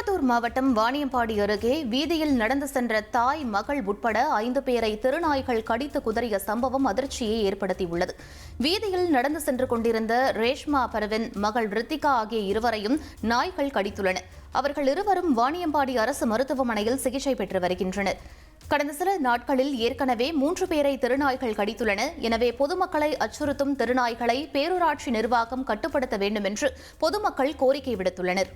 திருப்பத்தூர் மாவட்டம் வாணியம்பாடி அருகே வீதியில் நடந்து சென்ற தாய் மகள் உட்பட ஐந்து பேரை திருநாய்கள் கடித்து குதறிய சம்பவம் அதிர்ச்சியை ஏற்படுத்தியுள்ளது. வீதியில் நடந்து சென்று கொண்டிருந்த ரேஷ்மா பரவின் மகள் ரித்திகா ஆகிய இருவரையும் நாய்கள் கடித்துள்ளன. அவர்கள் இருவரும் வாணியம்பாடி அரசு மருத்துவமனையில் சிகிச்சை பெற்று வருகின்றனர். கடந்த சில நாட்களில் ஏற்கனவே மூன்று பேரை திருநாய்கள் கடித்துள்ளன. எனவே பொதுமக்களை அச்சுறுத்தும் திருநாய்களை பேரூராட்சி நிர்வாகம் கட்டுப்படுத்த வேண்டும் என்று பொதுமக்கள் கோரிக்கை விடுத்துள்ளனர்.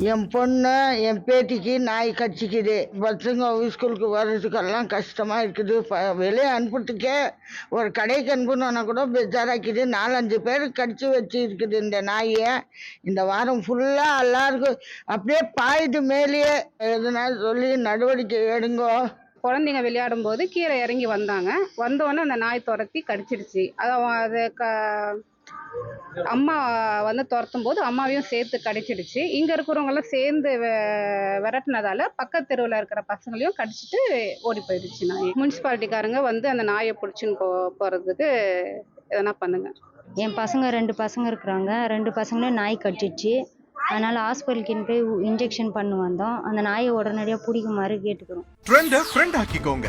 என் பொண்ணு என் பேட்டிக்கு நாய் கடிச்சிக்குது. பசங்க ஸ்கூலுக்கு வர்றதுக்கெல்லாம் கஷ்டமாக இருக்குது. ப வெளியே அனுப்புறதுக்கே ஒரு கடைக்கு அனுப்பணுன்னா கூட பெஜாராக்கிது. நாலஞ்சு பேர் கடிச்சு வச்சு இருக்குது இந்த நாயை. இந்த வாரம் ஃபுல்லாக எல்லாருக்கும் அப்படியே பாயுது மேலேயே. எதுனா சொல்லி நடவடிக்கை எடுங்கோ. குழந்தைங்க விளையாடும் போது கீழே இறங்கி வந்தாங்க. வந்தோடனே அந்த நாய் துரத்தி கடிச்சிருச்சு. அதை அது க அம்மா வந்து துரத்தும் போது அம்மாவையும் சேர்த்து கடிச்சிடுச்சு. இங்கே இருக்கிறவங்கெல்லாம் சேர்ந்து விரட்டுனதால பக்கத்து தெருவில் இருக்கிற பசங்களையும் கடிச்சிட்டு ஓடி போயிடுச்சு நாய். முனிசிபாலிட்டிக்காரங்க வந்து அந்த நாயை பிடிச்சின்னு போ போகிறதுக்கு எதனா பண்ணுங்க. என் பசங்க ரெண்டு பசங்க இருக்கிறாங்க. ரெண்டு பசங்களையும் நாய் கட்டிடுச்சு அதனால் ஹாஸ்பிட்டலுக்கு போய் இன்ஜெக்ஷன் பண்ண வந்தோம். அந்த நாயை உடனடியாக பிடிக்குமாறு கேட்டுக்கிறோம். ட்ரெண்ட ஃப்ரெண்ட் ஆக்கிக்கோங்க.